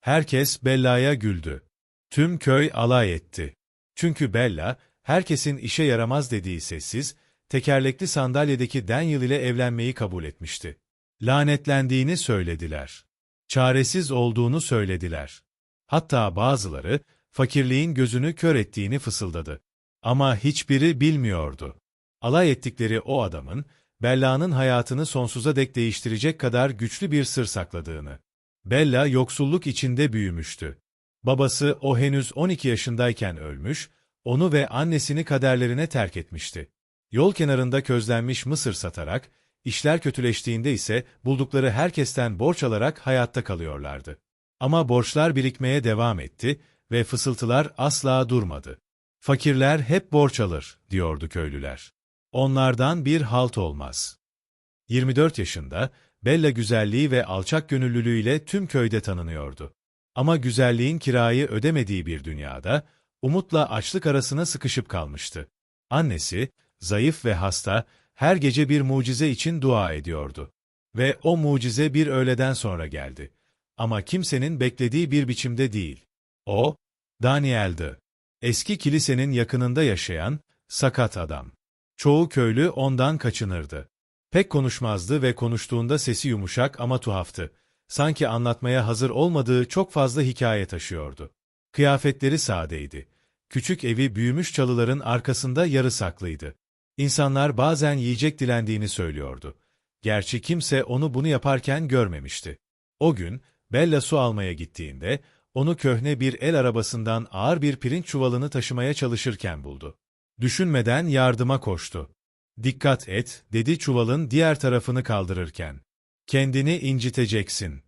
Herkes Bella'ya güldü. Tüm köy alay etti. Çünkü Bella, herkesin işe yaramaz dediği sessiz, tekerlekli sandalyedeki Daniel ile evlenmeyi kabul etmişti. Lanetlendiğini söylediler. Çaresiz olduğunu söylediler. Hatta bazıları, fakirliğin gözünü kör ettiğini fısıldadı. Ama hiçbiri bilmiyordu. Alay ettikleri o adamın, Bella'nın hayatını sonsuza dek değiştirecek kadar güçlü bir sır sakladığını. Bella yoksulluk içinde büyümüştü. Babası o henüz 12 yaşındayken ölmüş, onu ve annesini kaderlerine terk etmişti. Yol kenarında közlenmiş mısır satarak, işler kötüleştiğinde ise buldukları herkesten borç alarak hayatta kalıyorlardı. Ama borçlar birikmeye devam etti ve fısıltılar asla durmadı. Fakirler hep borç alır, diyordu köylüler. Onlardan bir halt olmaz. 24 yaşında, Bella güzelliği ve alçak gönüllülüğüyle tüm köyde tanınıyordu. Ama güzelliğin kirayı ödemediği bir dünyada, umutla açlık arasına sıkışıp kalmıştı. Annesi, zayıf ve hasta, her gece bir mucize için dua ediyordu. Ve o mucize bir öğleden sonra geldi. Ama kimsenin beklediği bir biçimde değil. O, Daniel'di. Eski kilisenin yakınında yaşayan, sakat adam. Çoğu köylü ondan kaçınırdı. Pek konuşmazdı ve konuştuğunda sesi yumuşak ama tuhaftı. Sanki anlatmaya hazır olmadığı çok fazla hikaye taşıyordu. Kıyafetleri sadeydi. Küçük evi büyümüş çalıların arkasında yarı saklıydı. İnsanlar bazen yiyecek dilendiğini söylüyordu. Gerçi kimse onu bunu yaparken görmemişti. O gün, Bella su almaya gittiğinde, onu köhne bir el arabasından ağır bir pirinç çuvalını taşımaya çalışırken buldu. Düşünmeden yardıma koştu. Dikkat et, dedi çuvalın diğer tarafını kaldırırken. Kendini inciteceksin.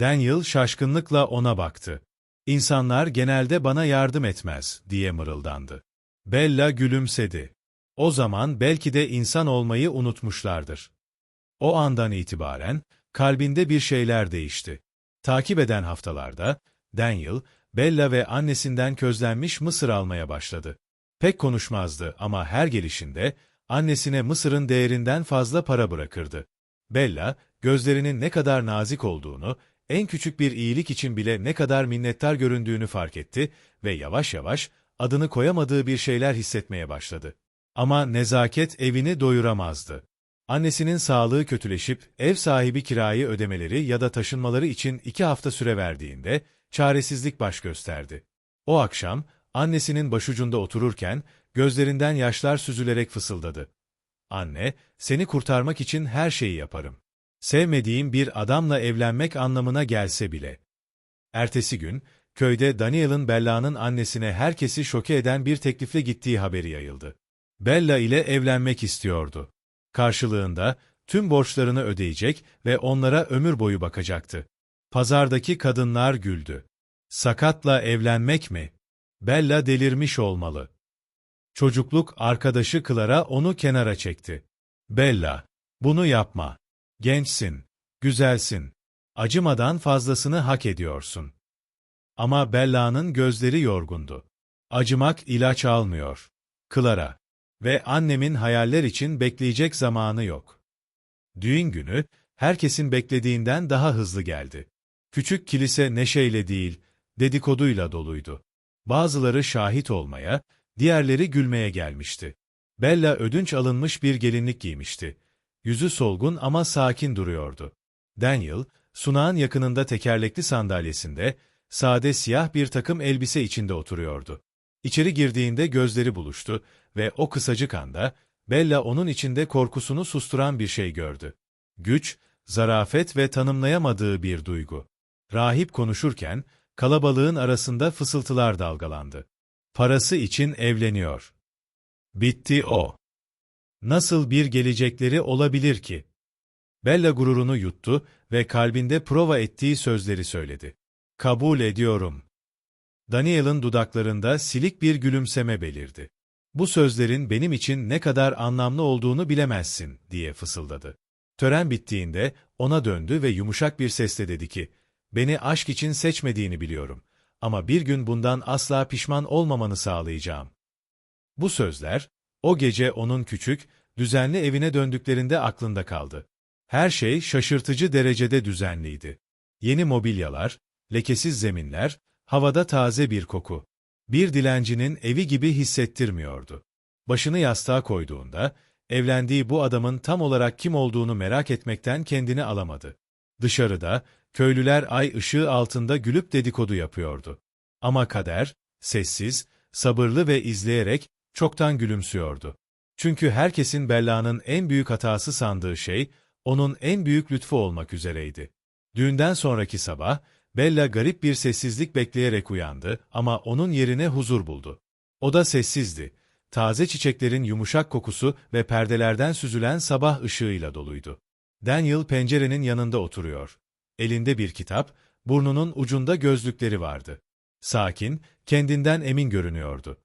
Daniel şaşkınlıkla ona baktı. İnsanlar genelde bana yardım etmez, diye mırıldandı. Bella gülümsedi. O zaman belki de insan olmayı unutmuşlardır. O andan itibaren, kalbinde bir şeyler değişti. Takip eden haftalarda, Daniel, Bella ve annesinden közlenmiş mısır almaya başladı. Pek konuşmazdı ama her gelişinde, annesine mısırın değerinden fazla para bırakırdı. Bella, gözlerinin ne kadar nazik olduğunu, en küçük bir iyilik için bile ne kadar minnettar göründüğünü fark etti ve yavaş yavaş adını koyamadığı bir şeyler hissetmeye başladı. Ama nezaket evini doyuramazdı. Annesinin sağlığı kötüleşip ev sahibi kirayı ödemeleri ya da taşınmaları için iki hafta süre verdiğinde çaresizlik baş gösterdi. O akşam annesinin başucunda otururken gözlerinden yaşlar süzülerek fısıldadı. Anne, seni kurtarmak için her şeyi yaparım. Sevmediğim bir adamla evlenmek anlamına gelse bile. Ertesi gün, köyde Daniel'ın Bella'nın annesine herkesi şoke eden bir teklifle gittiği haberi yayıldı. Bella ile evlenmek istiyordu. Karşılığında tüm borçlarını ödeyecek ve onlara ömür boyu bakacaktı. Pazardaki kadınlar güldü. Sakatla evlenmek mi? Bella delirmiş olmalı. Çocukluk arkadaşı Clara onu kenara çekti. Bella, bunu yapma. Gençsin, güzelsin. Acımadan fazlasını hak ediyorsun. Ama Bella'nın gözleri yorgundu. Acımak ilaç almıyor. Clara ve annemin hayaller için bekleyecek zamanı yok. Düğün günü, herkesin beklediğinden daha hızlı geldi. Küçük kilise neşeyle değil, dedikoduyla doluydu. Bazıları şahit olmaya, diğerleri gülmeye gelmişti. Bella ödünç alınmış bir gelinlik giymişti. Yüzü solgun ama sakin duruyordu. Daniel, sunağın yakınında tekerlekli sandalyesinde, sade siyah bir takım elbise içinde oturuyordu. İçeri girdiğinde gözleri buluştu ve o kısacık anda, Bella onun içinde korkusunu susturan bir şey gördü. Güç, zarafet ve tanımlayamadığı bir duygu. Rahip konuşurken, kalabalığın arasında fısıltılar dalgalandı. Parası için evleniyor. Bitti o. Nasıl bir gelecekleri olabilir ki? Bella gururunu yuttu ve kalbinde prova ettiği sözleri söyledi. Kabul ediyorum. Daniel'ın dudaklarında silik bir gülümseme belirdi. Bu sözlerin benim için ne kadar anlamlı olduğunu bilemezsin, diye fısıldadı. Tören bittiğinde ona döndü ve yumuşak bir sesle dedi ki, beni aşk için seçmediğini biliyorum ama bir gün bundan asla pişman olmamanı sağlayacağım. Bu sözler, o gece onun küçük, düzenli evine döndüklerinde aklında kaldı. Her şey şaşırtıcı derecede düzenliydi. Yeni mobilyalar, lekesiz zeminler, havada taze bir koku. Bir dilencinin evi gibi hissettirmiyordu. Başını yastığa koyduğunda, evlendiği bu adamın tam olarak kim olduğunu merak etmekten kendini alamadı. Dışarıda, köylüler ay ışığı altında gülüp dedikodu yapıyordu. Ama kader, sessiz, sabırlı ve izleyerek çoktan gülümsüyordu. Çünkü herkesin Bella'nın en büyük hatası sandığı şey, onun en büyük lütfu olmak üzereydi. Düğünden sonraki sabah, Bella garip bir sessizlik bekleyerek uyandı ama onun yerine huzur buldu. O da sessizdi. Taze çiçeklerin yumuşak kokusu ve perdelerden süzülen sabah ışığıyla doluydu. Daniel pencerenin yanında oturuyor. Elinde bir kitap, burnunun ucunda gözlükleri vardı. Sakin, kendinden emin görünüyordu.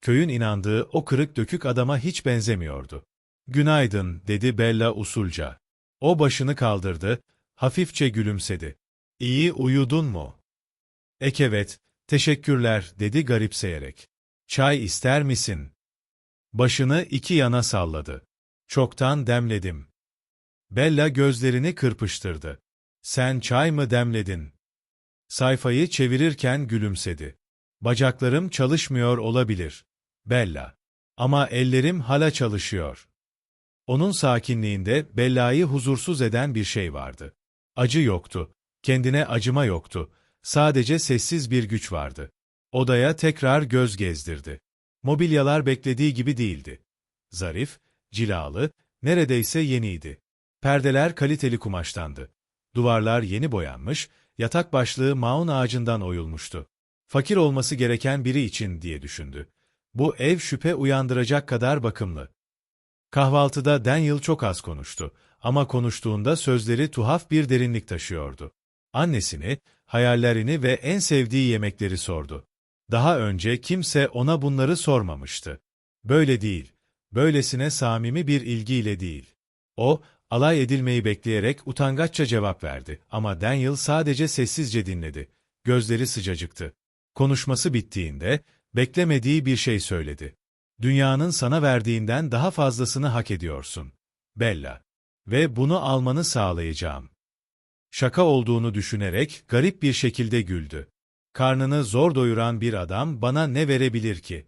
Köyün inandığı o kırık dökük adama hiç benzemiyordu. Günaydın, dedi Bella usulca. O başını kaldırdı, hafifçe gülümsedi. İyi uyudun mu? Ek evet, teşekkürler, dedi garipseyerek. Çay ister misin? Başını iki yana salladı. Çoktan demledim. Bella gözlerini kırpıştırdı. Sen çay mı demledin? Sayfayı çevirirken gülümsedi. Bacaklarım çalışmıyor olabilir. Bella. Ama ellerim hala çalışıyor. Onun sakinliğinde Bella'yı huzursuz eden bir şey vardı. Acı yoktu, kendine acıma yoktu, sadece sessiz bir güç vardı. Odaya tekrar göz gezdirdi. Mobilyalar beklediği gibi değildi. Zarif, cilalı, neredeyse yeniydi. Perdeler kaliteli kumaştandı. Duvarlar yeni boyanmış, yatak başlığı maun ağacından oyulmuştu. Fakir olması gereken biri için diye düşündü. Bu ev şüphe uyandıracak kadar bakımlı. Kahvaltıda Daniel çok az konuştu ama konuştuğunda sözleri tuhaf bir derinlik taşıyordu. Annesini, hayallerini ve en sevdiği yemekleri sordu. Daha önce kimse ona bunları sormamıştı. Böyle değil, böylesine samimi bir ilgiyle değil. O, alay edilmeyi bekleyerek utangaçça cevap verdi ama Daniel sadece sessizce dinledi. Gözleri sıcacıktı. Konuşması bittiğinde, beklemediği bir şey söyledi. Dünyanın sana verdiğinden daha fazlasını hak ediyorsun. Bella. Ve bunu almanı sağlayacağım. Şaka olduğunu düşünerek garip bir şekilde güldü. Karnını zor doyuran bir adam bana ne verebilir ki?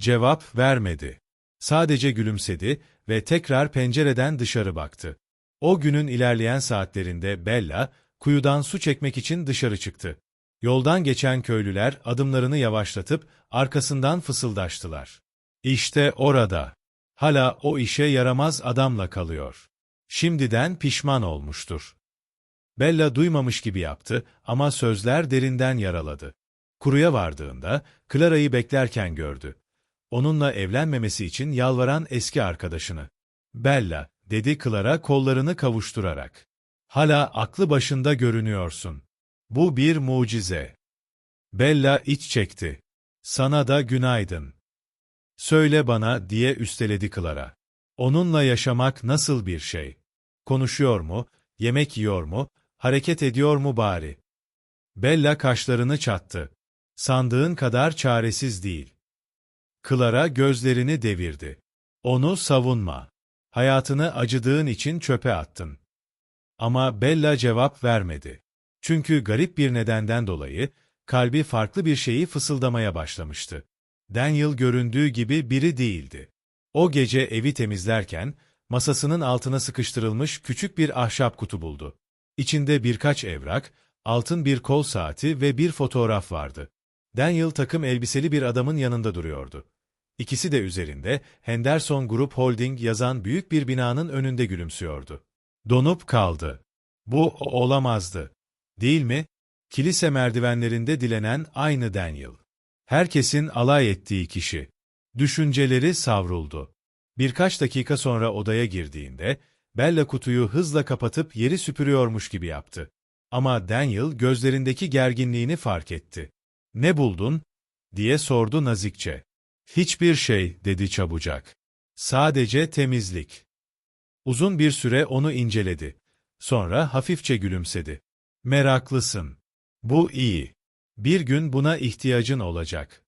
Cevap vermedi. Sadece gülümsedi ve tekrar pencereden dışarı baktı. O günün ilerleyen saatlerinde Bella, kuyudan su çekmek için dışarı çıktı. Yoldan geçen köylüler adımlarını yavaşlatıp arkasından fısıldaştılar. İşte orada. Hala o işe yaramaz adamla kalıyor. Şimdiden pişman olmuştur. Bella duymamış gibi yaptı ama sözler derinden yaraladı. Kuruya vardığında Clara'yı beklerken gördü. Onunla evlenmemesi için yalvaran eski arkadaşını. Bella, dedi Clara kollarını kavuşturarak. Hala aklı başında görünüyorsun. Bu bir mucize. Bella iç çekti. Sana da günaydın. Söyle bana diye üsteledi Clara. Onunla yaşamak nasıl bir şey? Konuşuyor mu, yemek yiyor mu, hareket ediyor mu bari? Bella kaşlarını çattı. Sandığın kadar çaresiz değil. Clara gözlerini devirdi. Onu savunma. Hayatını acıdığın için çöpe attın. Ama Bella cevap vermedi. Çünkü garip bir nedenden dolayı kalbi farklı bir şeyi fısıldamaya başlamıştı. Daniel göründüğü gibi biri değildi. O gece evi temizlerken masasının altına sıkıştırılmış küçük bir ahşap kutu buldu. İçinde birkaç evrak, altın bir kol saati ve bir fotoğraf vardı. Daniel takım elbiseli bir adamın yanında duruyordu. İkisi de üzerinde Henderson Group Holding yazan büyük bir binanın önünde gülümsüyordu. Donup kaldı. Bu olamazdı. Değil mi? Kilise merdivenlerinde dilenen aynı Daniel. Herkesin alay ettiği kişi. Düşünceleri savruldu. Birkaç dakika sonra odaya girdiğinde, Bella kutuyu hızla kapatıp yeri süpürüyormuş gibi yaptı. Ama Daniel gözlerindeki gerginliğini fark etti. Ne buldun? diye sordu nazikçe. Hiçbir şey, dedi çabucak. Sadece temizlik. Uzun bir süre onu inceledi. Sonra hafifçe gülümsedi. Meraklısın. Bu iyi. Bir gün buna ihtiyacın olacak.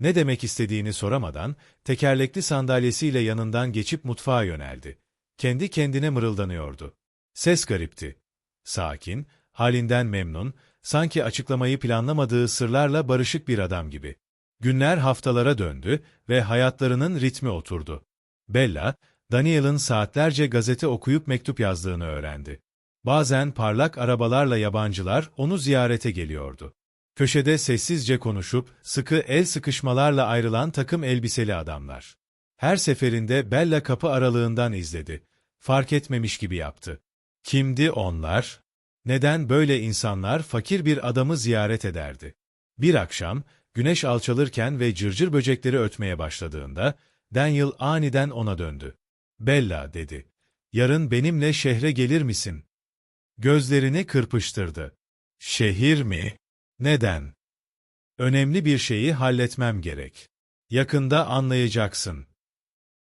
Ne demek istediğini soramadan, tekerlekli sandalyesiyle yanından geçip mutfağa yöneldi. Kendi kendine mırıldanıyordu. Ses garipti. Sakin, halinden memnun, sanki açıklamayı planlamadığı sırlarla barışık bir adam gibi. Günler haftalara döndü ve hayatlarının ritmi oturdu. Bella, Daniel'ın saatlerce gazete okuyup mektup yazdığını öğrendi. Bazen parlak arabalarla yabancılar onu ziyarete geliyordu. Köşede sessizce konuşup, sıkı el sıkışmalarla ayrılan takım elbiseli adamlar. Her seferinde Bella kapı aralığından izledi. Fark etmemiş gibi yaptı. Kimdi onlar? Neden böyle insanlar fakir bir adamı ziyaret ederdi? Bir akşam, güneş alçalırken ve cırcır böcekleri ötmeye başladığında, Daniel aniden ona döndü. Bella, dedi. Yarın benimle şehre gelir misin? Gözlerini kırpıştırdı. Şehir mi? Neden? Önemli bir şeyi halletmem gerek. Yakında anlayacaksın.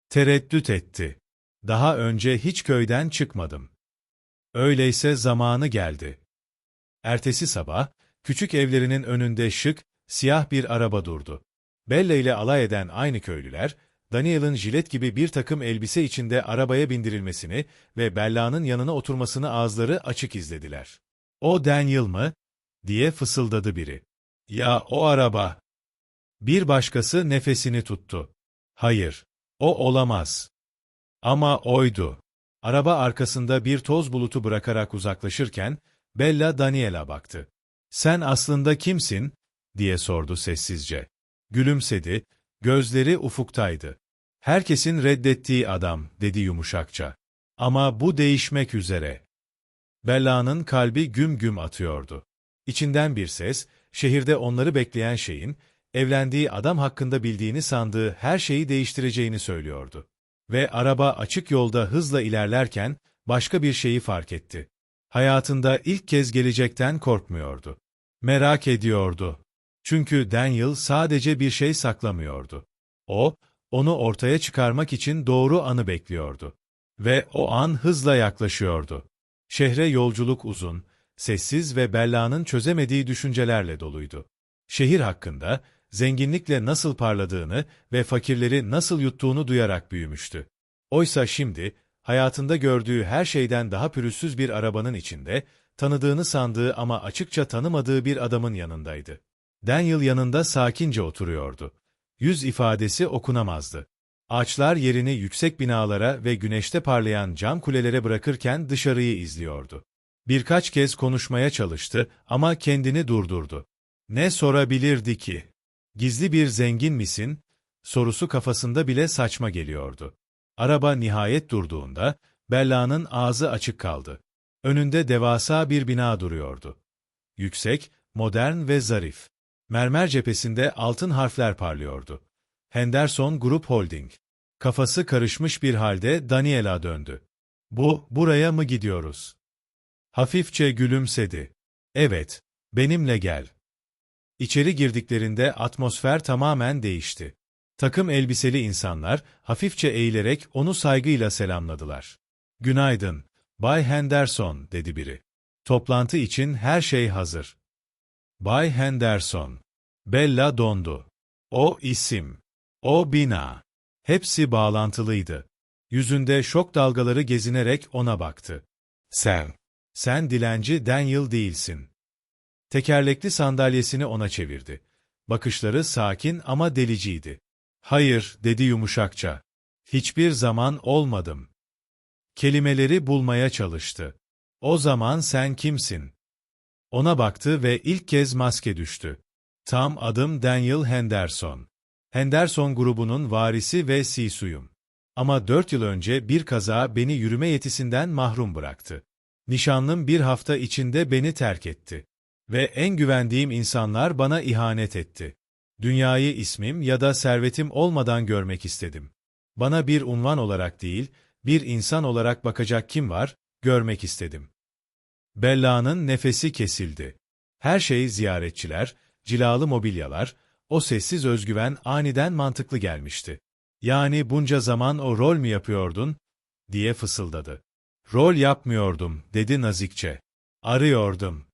Tereddüt etti. Daha önce hiç köyden çıkmadım. Öyleyse zamanı geldi. Ertesi sabah, küçük evlerinin önünde şık, siyah bir araba durdu. Bella ile alay eden aynı köylüler, Daniel'ın jilet gibi bir takım elbise içinde arabaya bindirilmesini ve Bella'nın yanına oturmasını ağızları açık izlediler. O Daniel mı? diye fısıldadı biri. Ya o araba. Bir başkası nefesini tuttu. Hayır, o olamaz. Ama oydu. Araba arkasında bir toz bulutu bırakarak uzaklaşırken, Bella Daniel'a baktı. Sen aslında kimsin? diye sordu sessizce. Gülümsedi, gözleri ufuktaydı. Herkesin reddettiği adam, dedi yumuşakça. Ama bu değişmek üzere. Bella'nın kalbi güm güm atıyordu. İçinden bir ses, şehirde onları bekleyen şeyin, evlendiği adam hakkında bildiğini sandığı her şeyi değiştireceğini söylüyordu. Ve araba açık yolda hızla ilerlerken başka bir şeyi fark etti. Hayatında ilk kez gelecekten korkmuyordu. Merak ediyordu. Çünkü Daniel sadece bir şey saklamıyordu. O, onu ortaya çıkarmak için doğru anı bekliyordu. Ve o an hızla yaklaşıyordu. Şehre yolculuk uzun, sessiz ve Bella'nın çözemediği düşüncelerle doluydu. Şehir hakkında, zenginlikle nasıl parladığını ve fakirleri nasıl yuttuğunu duyarak büyümüştü. Oysa şimdi, hayatında gördüğü her şeyden daha pürüzsüz bir arabanın içinde, tanıdığını sandığı ama açıkça tanımadığı bir adamın yanındaydı. Daniel yanında sakince oturuyordu. Yüz ifadesi okunamazdı. Ağaçlar yerini yüksek binalara ve güneşte parlayan cam kulelere bırakırken dışarıyı izliyordu. Birkaç kez konuşmaya çalıştı ama kendini durdurdu. Ne sorabilirdi ki? Gizli bir zengin misin? Sorusu kafasında bile saçma geliyordu. Araba nihayet durduğunda, Bella'nın ağzı açık kaldı. Önünde devasa bir bina duruyordu. Yüksek, modern ve zarif. Mermer cephesinde altın harfler parlıyordu. Henderson Group Holding. Kafası karışmış bir halde Daniela döndü. Bu, buraya mı gidiyoruz? Hafifçe gülümsedi. Evet, benimle gel. İçeri girdiklerinde atmosfer tamamen değişti. Takım elbiseli insanlar hafifçe eğilerek onu saygıyla selamladılar. Günaydın, Bay Henderson, dedi biri. Toplantı için her şey hazır. Bay Henderson. Bella dondu. O isim. O bina. Hepsi bağlantılıydı. Yüzünde şok dalgaları gezinerek ona baktı. Sen. Sen dilenci Daniel değilsin. Tekerlekli sandalyesini ona çevirdi. Bakışları sakin ama deliciydi. Hayır, dedi yumuşakça. Hiçbir zaman olmadım. Kelimeleri bulmaya çalıştı. O zaman sen kimsin? Ona baktı ve ilk kez maske düştü. Tam adım Daniel Henderson. Henderson grubunun varisi ve Sisuyum. Ama dört yıl önce bir kaza beni yürüme yetisinden mahrum bıraktı. Nişanlım bir hafta içinde beni terk etti. Ve en güvendiğim insanlar bana ihanet etti. Dünyayı ismim ya da servetim olmadan görmek istedim. Bana bir unvan olarak değil, bir insan olarak bakacak kim var, görmek istedim. Bella'nın nefesi kesildi. Her şey ziyaretçiler, cilalı mobilyalar, o sessiz özgüven aniden mantıklı gelmişti. Yani bunca zaman o rol mü yapıyordun? diye fısıldadı. Rol yapmıyordum, dedi nazikçe. Arıyordum.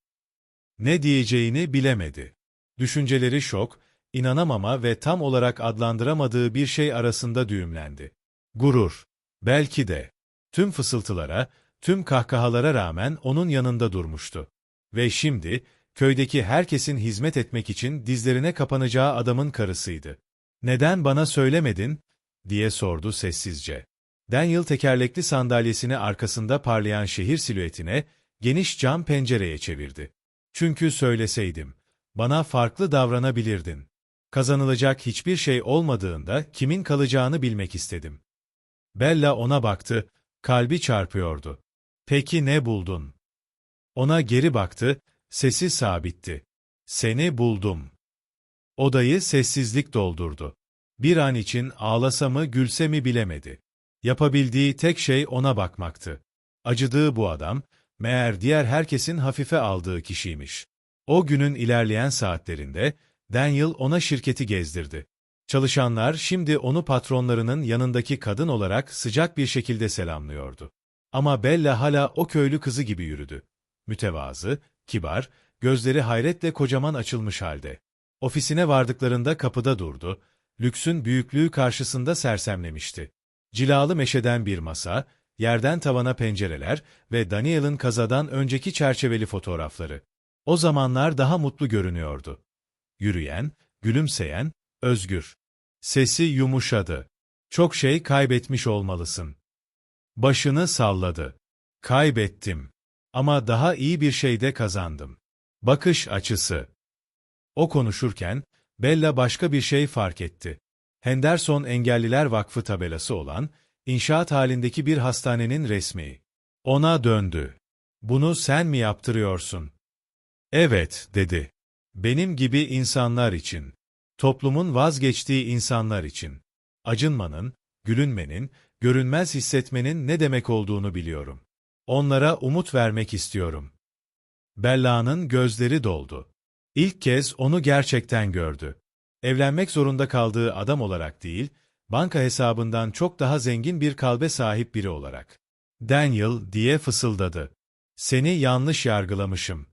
Ne diyeceğini bilemedi. Düşünceleri şok, inanamama ve tam olarak adlandıramadığı bir şey arasında düğümlendi. Gurur. Belki de. Tüm fısıltılara, tüm kahkahalara rağmen onun yanında durmuştu. Ve şimdi, köydeki herkesin hizmet etmek için dizlerine kapanacağı adamın karısıydı. Neden bana söylemedin? diye sordu sessizce. Daniel tekerlekli sandalyesini arkasında parlayan şehir silüetine, geniş cam pencereye çevirdi. Çünkü söyleseydim, bana farklı davranabilirdin. Kazanılacak hiçbir şey olmadığında kimin kalacağını bilmek istedim. Bella ona baktı, kalbi çarpıyordu. Peki ne buldun? Ona geri baktı, sesi sabitti. Seni buldum. Odayı sessizlik doldurdu. Bir an için ağlasa mı gülse mi bilemedi. Yapabildiği tek şey ona bakmaktı. Acıdığı bu adam, meğer diğer herkesin hafife aldığı kişiymiş. O günün ilerleyen saatlerinde, Daniel ona şirketi gezdirdi. Çalışanlar şimdi onu patronlarının yanındaki kadın olarak sıcak bir şekilde selamlıyordu. Ama Bella hala o köylü kızı gibi yürüdü. Mütevazı, kibar, gözleri hayretle kocaman açılmış halde. Ofisine vardıklarında kapıda durdu, lüksün büyüklüğü karşısında sersemlemişti. Cilalı meşeden bir masa, yerden tavana pencereler ve Daniel'ın kazadan önceki çerçeveli fotoğrafları. O zamanlar daha mutlu görünüyordu. Yürüyen, gülümseyen, özgür. Sesi yumuşadı. Çok şey kaybetmiş olmalısın. Başını salladı. Kaybettim. Ama daha iyi bir şey de kazandım. Bakış açısı. O konuşurken, Bella başka bir şey fark etti. Henderson Engelliler Vakfı tabelası olan, inşaat halindeki bir hastanenin resmi. Ona döndü. Bunu sen mi yaptırıyorsun? Evet, dedi. Benim gibi insanlar için. Toplumun vazgeçtiği insanlar için. Acınmanın, gülünmenin, görünmez hissetmenin ne demek olduğunu biliyorum. Onlara umut vermek istiyorum. Bella'nın gözleri doldu. İlk kez onu gerçekten gördü. Evlenmek zorunda kaldığı adam olarak değil, banka hesabından çok daha zengin bir kalbe sahip biri olarak. Daniel diye fısıldadı. Seni yanlış yargılamışım.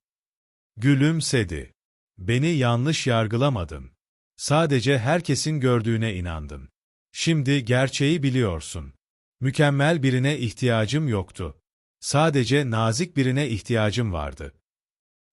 Gülümsedi. Beni yanlış yargılamadın. Sadece herkesin gördüğüne inandın. Şimdi gerçeği biliyorsun. Mükemmel birine ihtiyacım yoktu. Sadece nazik birine ihtiyacım vardı.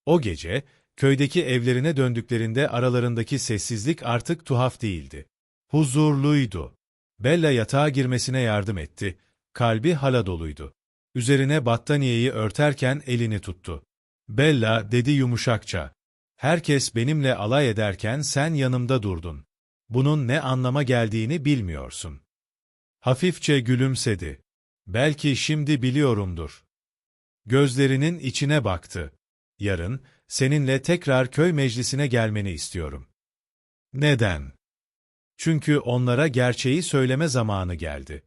O gece, köydeki evlerine döndüklerinde aralarındaki sessizlik artık tuhaf değildi. Huzurluydu. Bella yatağa girmesine yardım etti. Kalbi hala doluydu. Üzerine battaniyeyi örterken elini tuttu. Bella dedi yumuşakça. Herkes benimle alay ederken sen yanımda durdun. Bunun ne anlama geldiğini bilmiyorsun. Hafifçe gülümsedi. Belki şimdi biliyorumdur. Gözlerinin içine baktı. Yarın, seninle tekrar köy meclisine gelmeni istiyorum. Neden? Çünkü onlara gerçeği söyleme zamanı geldi.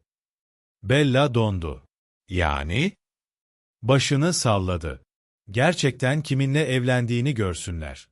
Bella dondu. Yani? Başını salladı. Gerçekten kiminle evlendiğini görsünler.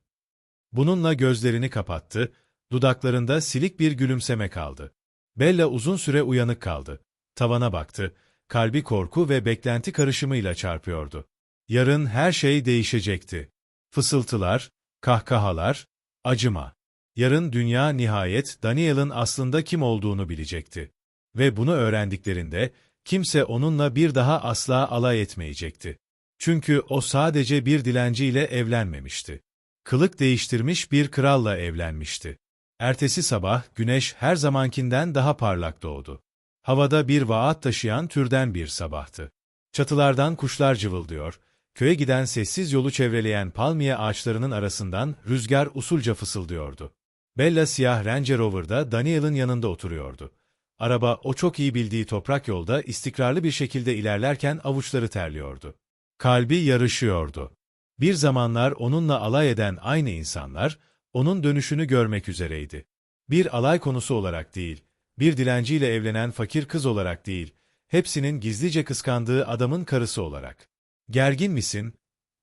Bununla gözlerini kapattı, dudaklarında silik bir gülümseme kaldı. Bella uzun süre uyanık kaldı. Tavana baktı, kalbi korku ve beklenti karışımıyla çarpıyordu. Yarın her şey değişecekti. Fısıltılar, kahkahalar, acıma. Yarın dünya nihayet Daniel'ın aslında kim olduğunu bilecekti. Ve bunu öğrendiklerinde kimse onunla bir daha asla alay etmeyecekti. Çünkü o sadece bir dilenciyle evlenmemişti. Kılık değiştirmiş bir kralla evlenmişti. Ertesi sabah güneş her zamankinden daha parlak doğdu. Havada bir vaat taşıyan türden bir sabahtı. Çatılardan kuşlar cıvıldıyor, köye giden sessiz yolu çevreleyen palmiye ağaçlarının arasından rüzgar usulca fısıldıyordu. Bella siyah Range Rover'da Daniel'ın yanında oturuyordu. Araba o çok iyi bildiği toprak yolda istikrarlı bir şekilde ilerlerken avuçları terliyordu. Kalbi yarışıyordu. Bir zamanlar onunla alay eden aynı insanlar, onun dönüşünü görmek üzereydi. Bir alay konusu olarak değil, bir dilenciyle evlenen fakir kız olarak değil, hepsinin gizlice kıskandığı adamın karısı olarak. Gergin misin?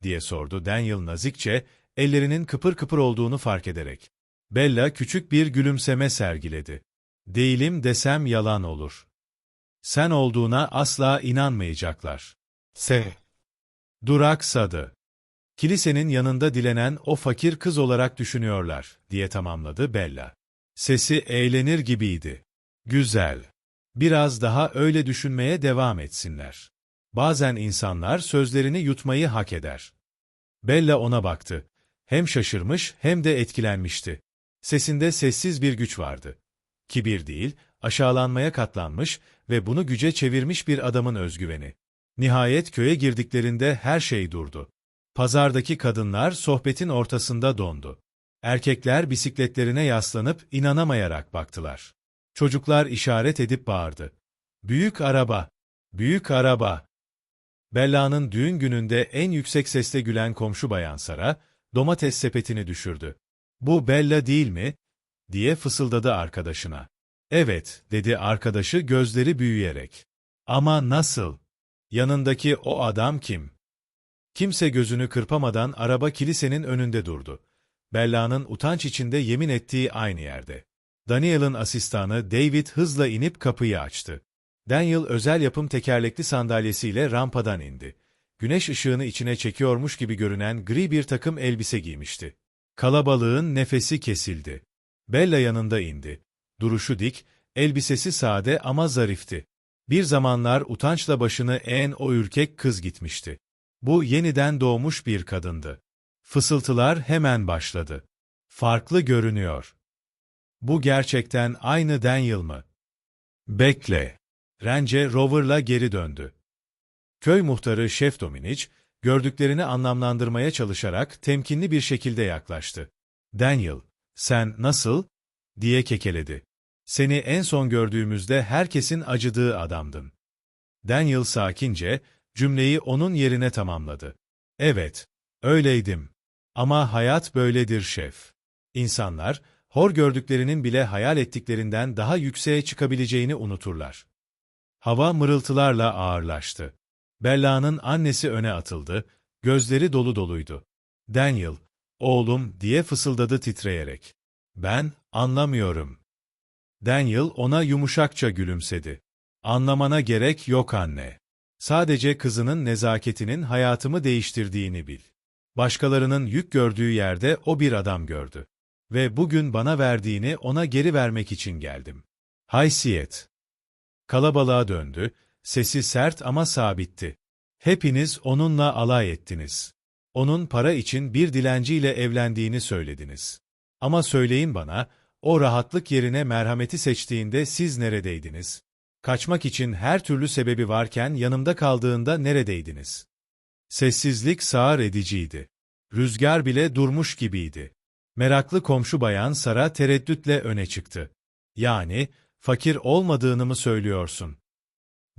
diye sordu Daniel nazikçe, ellerinin kıpır kıpır olduğunu fark ederek. Bella küçük bir gülümseme sergiledi. Değilim desem yalan olur. Sen olduğuna asla inanmayacaklar. S. Duraksadı. Kilisenin yanında dilenen o fakir kız olarak düşünüyorlar, diye tamamladı Bella. Sesi eğlenir gibiydi. Güzel. Biraz daha öyle düşünmeye devam etsinler. Bazen insanlar sözlerini yutmayı hak eder. Bella ona baktı. Hem şaşırmış hem de etkilenmişti. Sesinde sessiz bir güç vardı. Kibir değil, aşağılanmaya katlanmış ve bunu güce çevirmiş bir adamın özgüveni. Nihayet köye girdiklerinde her şey durdu. Pazardaki kadınlar sohbetin ortasında dondu. Erkekler bisikletlerine yaslanıp inanamayarak baktılar. Çocuklar işaret edip bağırdı. Büyük araba! Büyük araba! Bella'nın düğün gününde en yüksek sesle gülen komşu bayan Sara, domates sepetini düşürdü. Bu Bella değil mi? diye fısıldadı arkadaşına. Evet, dedi arkadaşı gözleri büyüyerek. Ama nasıl? Yanındaki o adam kim? Kimse gözünü kırpamadan araba kilisenin önünde durdu. Bella'nın utanç içinde yemin ettiği aynı yerde. Daniel'ın asistanı David hızla inip kapıyı açtı. Daniel özel yapım tekerlekli sandalyesiyle rampadan indi. Güneş ışığını içine çekiyormuş gibi görünen gri bir takım elbise giymişti. Kalabalığın nefesi kesildi. Bella yanında indi. Duruşu dik, elbisesi sade ama zarifti. Bir zamanlar utançla başını eğen o ürkek kız gitmişti. Bu yeniden doğmuş bir kadındı. Fısıltılar hemen başladı. Farklı görünüyor. Bu gerçekten aynı Daniel mı? Bekle. Rence Rover'la geri döndü. Köy muhtarı Şef Dominic, gördüklerini anlamlandırmaya çalışarak temkinli bir şekilde yaklaştı. Daniel, sen nasıl? diye kekeledi. Seni en son gördüğümüzde herkesin acıdığı adamdın. Daniel sakince, cümleyi onun yerine tamamladı. Evet, öyleydim. Ama hayat böyledir şef. İnsanlar, hor gördüklerinin bile hayal ettiklerinden daha yükseğe çıkabileceğini unuturlar. Hava mırıltılarla ağırlaştı. Bella'nın annesi öne atıldı, gözleri dolu doluydu. Daniel, oğlum diye fısıldadı titreyerek. Ben, anlamıyorum. Daniel ona yumuşakça gülümsedi. Anlamana gerek yok anne. Sadece kızının nezaketinin hayatımı değiştirdiğini bil. Başkalarının yük gördüğü yerde o bir adam gördü. Ve bugün bana verdiğini ona geri vermek için geldim. Haysiyet. Kalabalığa döndü, sesi sert ama sabitti. Hepiniz onunla alay ettiniz. Onun para için bir dilenciyle evlendiğini söylediniz. Ama söyleyin bana, o rahatlık yerine merhameti seçtiğinde siz neredeydiniz? Kaçmak için her türlü sebebi varken yanımda kaldığında neredeydiniz? Sessizlik sağır ediciydi. Rüzgar bile durmuş gibiydi. Meraklı komşu bayan Sara tereddütle öne çıktı. Yani, fakir olmadığını mı söylüyorsun?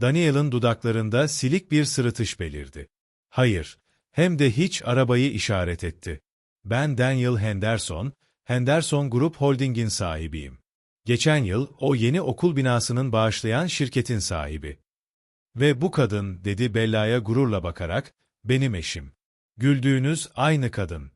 Daniel'ın dudaklarında silik bir sırıtış belirdi. Hayır, hem de hiç arabayı işaret etti. Ben Daniel Henderson, Henderson Group Holding'in sahibiyim. Geçen yıl o yeni okul binasının bağışlayan şirketin sahibi. Ve bu kadın, dedi Bella'ya gururla bakarak, benim eşim. Güldüğünüz aynı kadın.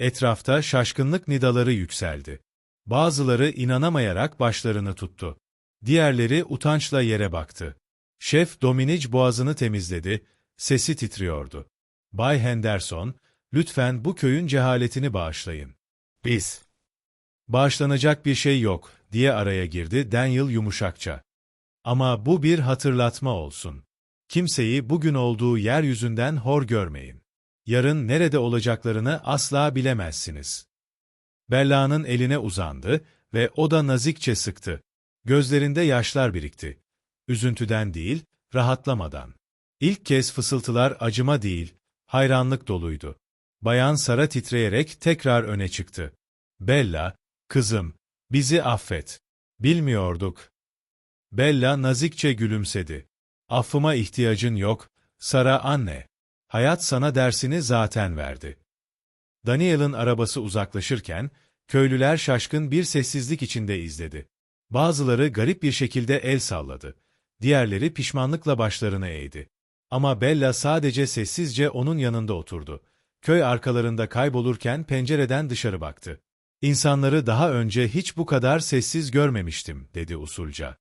Etrafta şaşkınlık nidaları yükseldi. Bazıları inanamayarak başlarını tuttu. Diğerleri utançla yere baktı. Şef Dominic boğazını temizledi, sesi titriyordu. Bay Henderson, lütfen bu köyün cehaletini bağışlayın. Biz. Bağışlanacak bir şey yok, diye araya girdi Daniel yumuşakça. Ama bu bir hatırlatma olsun. Kimseyi bugün olduğu yeryüzünden hor görmeyin. Yarın nerede olacaklarını asla bilemezsiniz. Bella'nın eline uzandı ve o da nazikçe sıktı. Gözlerinde yaşlar birikti. Üzüntüden değil, rahatlamadan. İlk kez fısıltılar acıma değil, hayranlık doluydu. Bayan Sara titreyerek tekrar öne çıktı. Bella, kızım, bizi affet. Bilmiyorduk. Bella nazikçe gülümsedi. Affıma ihtiyacın yok, Sara anne. Hayat sana dersini zaten verdi. Daniel'ın arabası uzaklaşırken, köylüler şaşkın bir sessizlik içinde izledi. Bazıları garip bir şekilde el salladı. Diğerleri pişmanlıkla başlarını eğdi. Ama Bella sadece sessizce onun yanında oturdu. Köy arkalarında kaybolurken pencereden dışarı baktı. İnsanları daha önce hiç bu kadar sessiz görmemiştim, dedi usulca.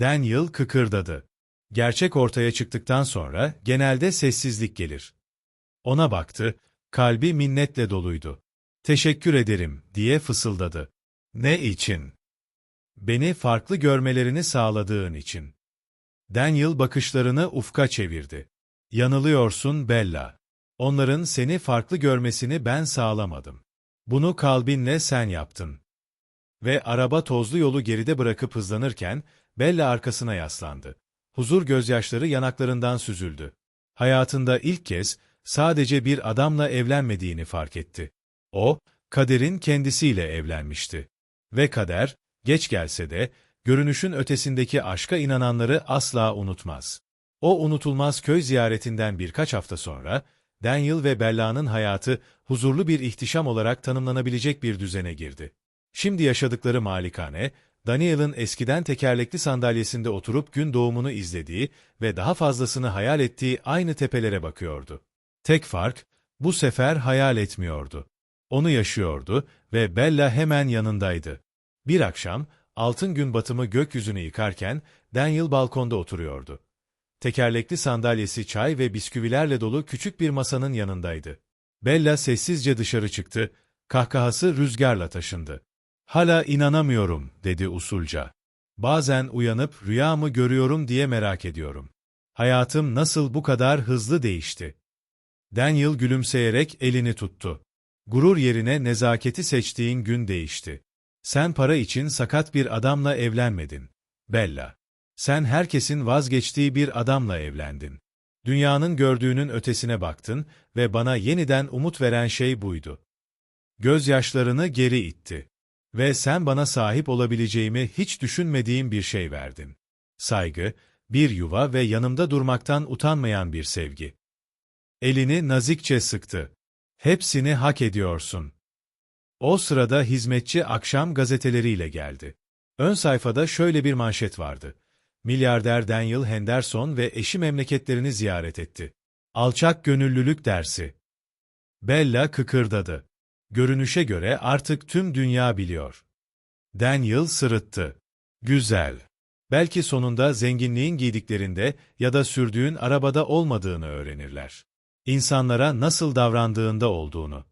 Daniel kıkırdadı. Gerçek ortaya çıktıktan sonra genelde sessizlik gelir. Ona baktı, kalbi minnetle doluydu. Teşekkür ederim, diye fısıldadı. Ne için? Beni farklı görmelerini sağladığın için. Daniel bakışlarını ufka çevirdi. Yanılıyorsun Bella. Onların seni farklı görmesini ben sağlamadım. Bunu kalbinle sen yaptın. Ve araba tozlu yolu geride bırakıp hızlanırken, Bella arkasına yaslandı. Huzur gözyaşları yanaklarından süzüldü. Hayatında ilk kez sadece bir adamla evlenmediğini fark etti. O, kaderin kendisiyle evlenmişti. Ve kader, geç gelse de, görünüşün ötesindeki aşka inananları asla unutmaz. O unutulmaz köy ziyaretinden birkaç hafta sonra, Daniel ve Bella'nın hayatı huzurlu bir ihtişam olarak tanımlanabilecek bir düzene girdi. Şimdi yaşadıkları malikane, Daniel'ın eskiden tekerlekli sandalyesinde oturup gün doğumunu izlediği ve daha fazlasını hayal ettiği aynı tepelere bakıyordu. Tek fark, bu sefer hayal etmiyordu. Onu yaşıyordu ve Bella hemen yanındaydı. Bir akşam, altın gün batımı gökyüzünü yıkarken Daniel balkonda oturuyordu. Tekerlekli sandalyesi çay ve bisküvilerle dolu küçük bir masanın yanındaydı. Bella sessizce dışarı çıktı, kahkahası rüzgarla taşındı. Hala inanamıyorum, dedi usulca. Bazen uyanıp rüyamı görüyorum diye merak ediyorum. Hayatım nasıl bu kadar hızlı değişti? Daniel gülümseyerek elini tuttu. Gurur yerine nezaketi seçtiğin gün değişti. Sen para için sakat bir adamla evlenmedin. Bella. Sen herkesin vazgeçtiği bir adamla evlendin. Dünyanın gördüğünün ötesine baktın ve bana yeniden umut veren şey buydu. Gözyaşlarını geri itti. Ve sen bana sahip olabileceğimi hiç düşünmediğim bir şey verdin. Saygı, bir yuva ve yanımda durmaktan utanmayan bir sevgi. Elini nazikçe sıktı. Hepsini hak ediyorsun. O sırada hizmetçi akşam gazeteleriyle geldi. Ön sayfada şöyle bir manşet vardı. Milyarder Daniel Henderson ve eşi memleketlerini ziyaret etti. Alçak gönüllülük dersi. Bella kıkırdadı. Görünüşe göre artık tüm dünya biliyor. Daniel sırıttı. Güzel. Belki sonunda zenginliğin giydiklerinde ya da sürdüğün arabada olmadığını öğrenirler. İnsanlara nasıl davrandığında olduğunu.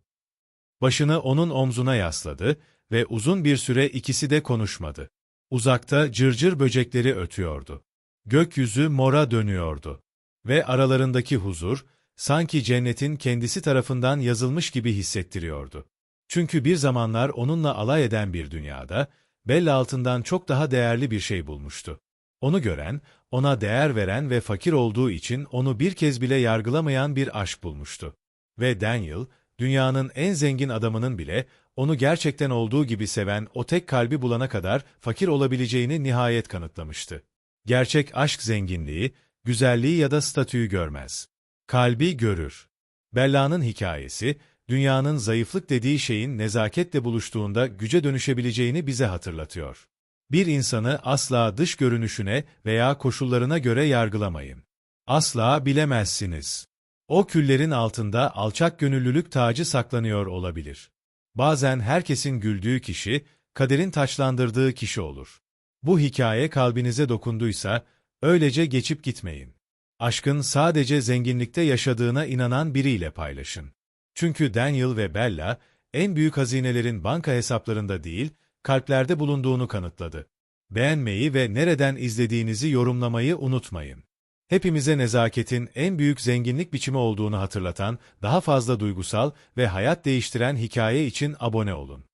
Başını onun omzuna yasladı ve uzun bir süre ikisi de konuşmadı. Uzakta cırcır böcekleri ötüyordu. Gökyüzü mora dönüyordu. Ve aralarındaki huzur, sanki cennetin kendisi tarafından yazılmış gibi hissettiriyordu. Çünkü bir zamanlar onunla alay eden bir dünyada, Bella altından çok daha değerli bir şey bulmuştu. Onu gören, ona değer veren ve fakir olduğu için onu bir kez bile yargılamayan bir aşk bulmuştu. Ve Daniel, dünyanın en zengin adamının bile onu gerçekten olduğu gibi seven o tek kalbi bulana kadar fakir olabileceğini nihayet kanıtlamıştı. Gerçek aşk zenginliği, güzelliği ya da statüyü görmez. Kalbi görür. Bella'nın hikayesi, dünyanın zayıflık dediği şeyin nezaketle buluştuğunda güce dönüşebileceğini bize hatırlatıyor. Bir insanı asla dış görünüşüne veya koşullarına göre yargılamayın. Asla bilemezsiniz. O küllerin altında alçak gönüllülük tacı saklanıyor olabilir. Bazen herkesin güldüğü kişi, kaderin taçlandırdığı kişi olur. Bu hikaye kalbinize dokunduysa, öylece geçip gitmeyin. Aşkın sadece zenginlikte yaşadığına inanan biriyle paylaşın. Çünkü Daniel ve Bella, en büyük hazinelerin banka hesaplarında değil, kalplerde bulunduğunu kanıtladı. Beğenmeyi ve nereden izlediğinizi yorumlamayı unutmayın. Hepimize nezaketin en büyük zenginlik biçimi olduğunu hatırlatan, daha fazla duygusal ve hayat değiştiren hikaye için abone olun.